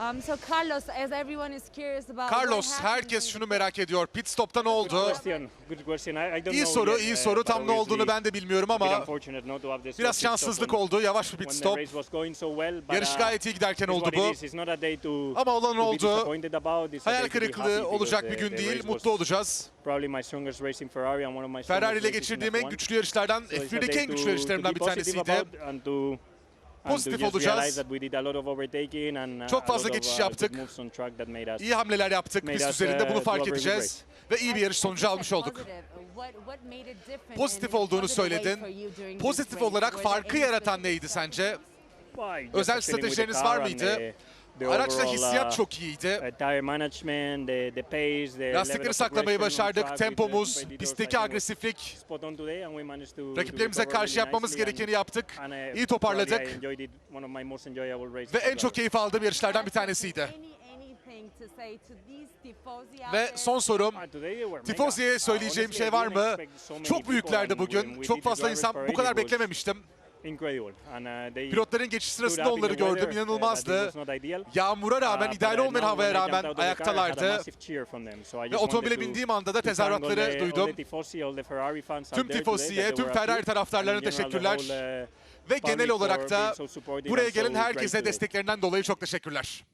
Um, so Carlos, as everyone is curious about Carlos what happened herkes şunu merak ediyor. Pit stop'ta ne oldu? Question, good question. I, I don't İyi soru, iyi uh, soru. Tam ne olduğunu ben de bilmiyorum ama biraz şanssızlık oldu. Yavaş bir pit stop. Yarış uh, gayet iyi giderken oldu bu. Ama olan oldu. Hayal kırıklığı olacak bir gün değil. Mutlu olacağız. Ferrari ile geçirdiğim en F1. güçlü yarışlardan So it's a F1'deki day en güçlü yarışlarımdan bir tanesiydi. Pozitif olacağız. uh, Çok fazla geçiş uh, yaptık. İyi hamleler yaptık pist üzerinde. uh, Bunu do fark edeceğiz. Ve iyi bir yarış sonucu almış olduk. uh, Pozitif olduğunu söyledin. Pozitif olarak farkı yaratan neydi sence? Özel stratejileriniz var mıydı? Araçta hissiyat uh, çok iyiydi. tire management, the, the pace, the level Lastikleri saklamayı başardık. Tempomuz, pistteki agresiflik. Rakiplerimize karşı yapmamız gerekeni yaptık. uh, İyi toparladık. Ve en çok keyif aldığım yarışlardan bir tanesiydi. Ve son sorum. Ah, Tifozi'ye söyleyeceğim Uh, şey var mı? Çok büyüklerdi bugün. Çok fazla insan. Bu kadar beklememiştim. Uh, Pilotların geçiş sırasında onları gördüm. uh, İnanılmazdı. ideal. Yağmura rağmen, Uh, ideal but, uh, olmayan havaya rağmen ayaktalardı. Ve otomobile to- bindiğim anda da tezahüratları duydum. Tüm tifosiye, tüm Ferrari taraftarlarına teşekkürler. Ve genel olarak da buraya gelen herkese desteklerinden dolayı çok teşekkürler.